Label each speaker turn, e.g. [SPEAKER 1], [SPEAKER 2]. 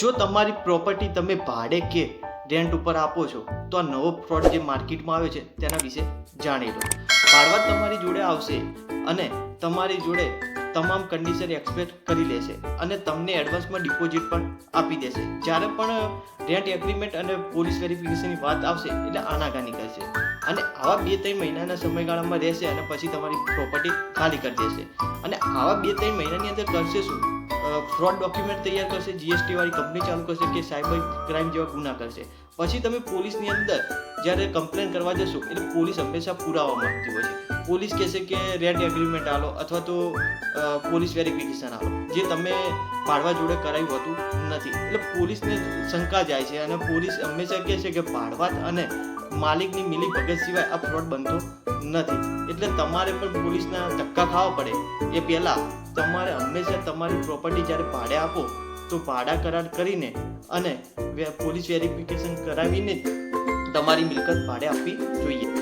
[SPEAKER 1] જો તમારી પ્રોપર્ટી તમે ભાડે કે રેન્ટ ઉપર આપો છો, તો આ નવો ફ્રોડ જે માર્કેટમાં આવ્યો છે, તેના વિશે જાણી લો. ભાડવા તમારી જોડે આવશે અને તમારી જોડે તમામ કન્ડિશન એક્સપેક્ટ કરી લેશે અને તમને એડવાન્સમાં ડિપોઝિટ પણ આપી દેશે. જ્યારે પણ રેન્ટ એગ્રીમેન્ટ અને પોલીસ વેરિફિકેશનની વાત આવશે, એટલે આનાકાની કરશે. અને આવા બે ત્રણ મહિનાના સમયગાળામાં રહેશે અને પછી તમારી પ્રોપર્ટી ખાલી કરી દેશે. અને આવા બે ત્રણ મહિનાની અંદર કરશે શું? ફ્રોડ ડોક્યુમેન્ટ તૈયાર કરશે જીએસટી વાળી કંપની ચાલુ કરશે કે સાયબર ક્રાઇમ જેવા ગુના કરશે. પછી તમે પોલીસની અંદર જ્યારે કમ્પ્લેન કરવા જશો, એટલે પોલીસ હંમેશા પુરાવા માંગતી હોય છે. પોલીસ કહેશે કે રેન્ટ એગ્રીમેન્ટ આલો અથવા તો પોલીસ વેરિફિકેશન આલો. જે તમે પાડવા જોડે કરાવ્યું હોતું નથી. એટલે પોલીસને શંકા જાય છે અને પોલીસ હંમેશા કહે છે કે પાડવાત અને માલિકની મિલી ભગત સિવાય આ ફ્રોડ બનતો નથી. એટલે તમારે પણ પોલીસના ધક્કા ખાવા પડે. એ પહેલાં તમારે હંમેશા તમારી પ્રોપર્ટી જ્યારે ભાડે આપો, તો ભાડા કરાર કરીને અને પોલીસ વેરિફિકેશન કરાવીને તમારી મિલકત ભાડે આપવી જોઈએ.